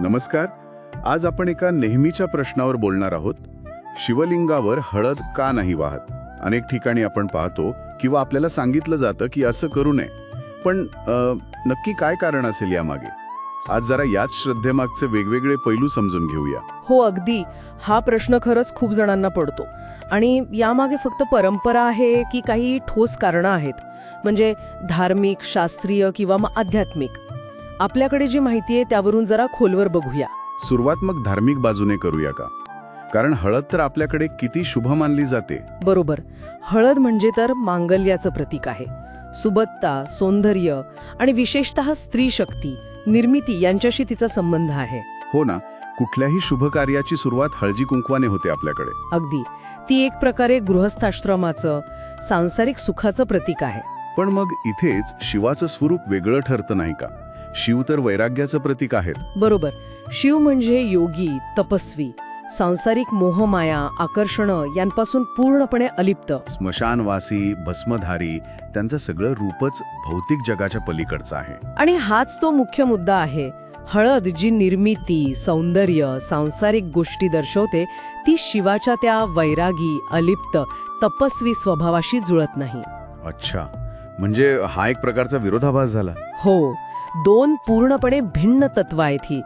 नमस्कार. आज आपण एका नेहमीच्या प्रश्नावर बोलणार आहोत. शिवलिंगावर हळद का नाही वाहत? अनेक ठिकाणी आपण पाहतो किंवा आपल्याला सांगितलं जातं की असं करू नये. पण नक्की काय कारण असेल यामागे? आज जरा याच श्रद्धेमागचे वेगवेगळे पैलू समजून घेऊया. हो अगदी. हा प्रश्न खरंच खूप जणांना पडतो. आणि यामागे फक्त परंपरा आहे की काही ठोस कारणं आहेत. म्हणजे धार्मिक शास्त्रीय किंवा मग आध्यात्मिक. आपल्याकडे जी माहिती आहे त्यावरून जरा खोलवर बघूया. सुरुवात मग धार्मिक बाजूने करूया का? कारण हळद तर आपल्याकडे किती शुभ मानली जाते. बरोबर. हळद म्हणजे तर मांगल्याचं प्रतीक आहे. सुबत्ता सौंदर्य आणि विशेषतः स्त्री शक्ती निर्मिती यांच्याशी तिचा संबंध आहे. हो ना कुठल्याही शुभ कार्याची सुरुवात हळदी कुंकवाने होते आपल्याकडे. अगदी. ती एक प्रकारे गृहस्थाश्रमाचं सांसारिक सुखाचं प्रतीक आहे. पण मग इथेच शिवाचं स्वरूप वेगळं ठरतं नाही का? शिव तर वैराग्याचं प्रतीक आहेत. बरोबर. शिव म्हणजे योगी तपस्वी सांसारिक मोहमाया आकर्षणं यांपासून पूर्णपणे अलिप्त. स्मशानवासी भस्मधारी त्यांचं सगळं रूपच भौतिक जगाच्या पलीकडचं आहे. आणि हाच तो मुख्य मुद्दा आहे. हळद जी निर्मिती सौंदर्य सांसारिक गोष्टी दर्शवते ती शिवाच्या त्या वैरागी अलिप्त तपस्वी स्वभावाशी जुळत नाही. अच्छा. म्हणजे हा एक प्रकारचा विरोधाभास झाला. हो दोन पूर्णपणे भिन्न तत्व आहेत ही.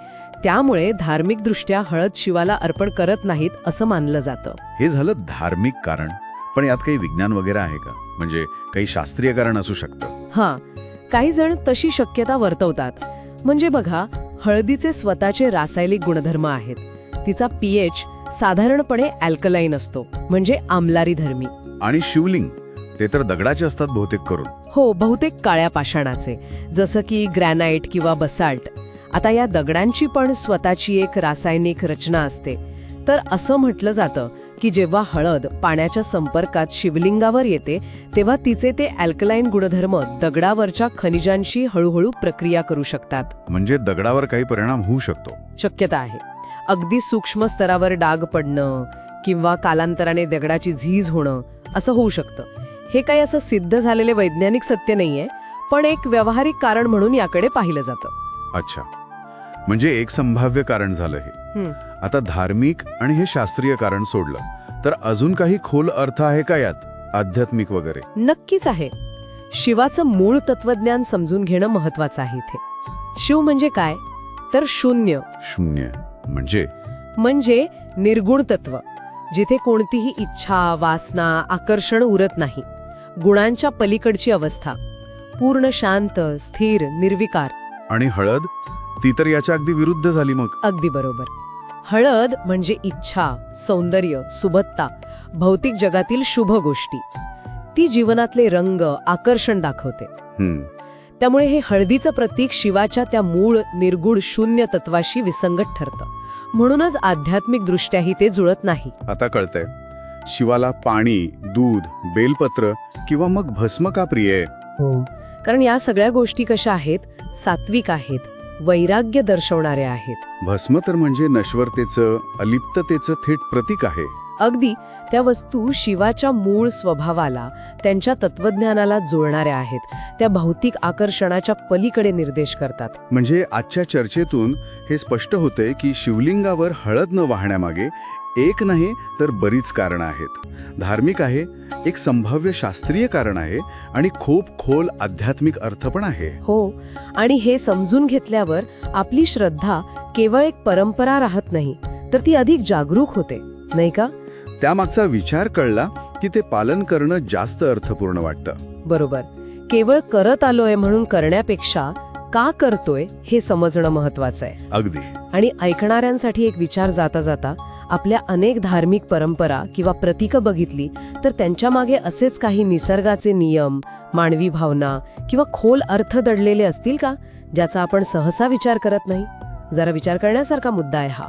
त्यामुळे धार्मिकदृष्ट्या हळद शिवाला अर्पण करत नाहीत असं मानलं जातं. हे झालं धार्मिक कारण. पण यात काही विज्ञान वगैरे आहे का? म्हणजे काही शास्त्रीय कारण असू शकतं. हां काही जण तशी शक्यता वर्तवतात. म्हणजे बघा हळदीचे स्वतःचे रासायनिक गुणधर्म आहेत. तिचा पीएच साधारणपणे अल्कलाईन असतो म्हणजे आमलारी धर्मी. आणि शिवलिंग. ते तर दगडाचे असतात बहुतेक करून. हो बहुतेक काळ्या पाषाणाचे जसं की ग्रॅनाइट किंवा बसाल्ट. आता या दगडांची पण स्वतःची एक रासायनिक रचना असते. तर असं म्हटलं जातं की जेव्हा हळद पाण्याच्या संपर्कात शिवलिंगावर येते तेव्हा तिचे ते अल्कलाईन गुणधर्म दगडावरच्या खनिजांशी हळूहळू प्रक्रिया करू शकतात. म्हणजे दगडावर काही परिणाम होऊ शकतो. शक्यता आहे. अगदी सूक्ष्म स्तरावर डाग पडणं किंवा कालांतराने दगडाची झीज होणं असं होऊ शकतं. हे काही असं सिद्ध झालेले वैज्ञानिक सत्य नाहीये पण एक व्यावहारिक कारण म्हणून याकडे पाहिलं जातं. अच्छा. म्हणजे एक संभाव्य कारण झालं हे. आता धार्मिक आणि हे शास्त्रीय कारण सोडलं तर अजून काही खोल अर्थ आहे का यात? आध्यात्मिक वगैरे. नक्कीच आहे. शिवाचं मूळ तत्वज्ञान समजून घेणं महत्वाचं आहे इथे. शिव म्हणजे काय? तर शून्य. शून्य. म्हणजे? म्हणजे निर्गुण तत्व जिथे कोणतीही इच्छा वासना आकर्षण उरत नाही. गुणांच्या पलीकडची अवस्था. पूर्ण शांत स्थिर निर्विकार. आणि हळद? ती तर याच्या अगदी विरुद्ध झाली मग. अगदी बरोबर. हळद म्हणजे इच्छा सौंदर्य सुबत्ता भौतिक जगातील शुभ गोष्टी. ती जीवनातले रंग आकर्षण दाखवते. त्यामुळे हे हळदीचं प्रतीक शिवाच्या त्या मूळ निर्गुण शून्य तत्वाशी विसंगत ठरतं. म्हणूनच आध्यात्मिक दृष्ट्याही ते जुळत नाही. आता कळतंय. शिवाला पाणी दूध बेलपत्र किंवा मग भस्म का प्रिय? आहे कारण या सगळ्या गोष्टी कशा आहेत? सात्विक आहेत वैराग्य दर्शवणाऱ्या आहेत. भस्म तर म्हणजे नश्वरतेचं अलिप्ततेचं थेट प्रतीक आहे. अगदी त्या वस्तू शिवाच्या मूळ स्वभावाला त्यांच्या तत्वज्ञानाला जुळणाऱ्या आहेत. त्या भौतिक आकर्षणाच्या पलीकडे निर्देश करतात. म्हणजे आजच्या चर्चेतून हे स्पष्ट होतंय की शिवलिंगावर हळद न वाहण्यामागे एक नाही तर बरीच कारणं आहेत. धार्मिक आहे एक संभाव्य शास्त्रीय कारण आहे आणि खूप खोल आध्यात्मिक अर्थ पण आहे. हो आणि हे समजून घेतल्यावर आपली श्रद्धा केवळ एक परंपरा राहत नाही तर ती अधिक जागरूक होते नाही का? त्यामागचा विचार कळला की ते पालन करणं जास्त अर्थपूर्ण वाटतं. बरोबर. केवळ करत आलोय म्हणून करण्यापेक्षा का करतोय हे समजणं महत्वाचं आहे. अगदी. आणि ऐकणाऱ्यांसाठी एक विचार जाता जाता आपल्या अनेक धार्मिक परंपरा किंवा प्रतीकं बघितली तर त्यांच्या मागे असेच काही निसर्गाचे नियम मानवी भावना किंवा खोल अर्थ दडलेले असतील का ज्याचा आपण सहसा विचार करत नाही? जरा विचार करण्यासारखा मुद्दा आहे हा.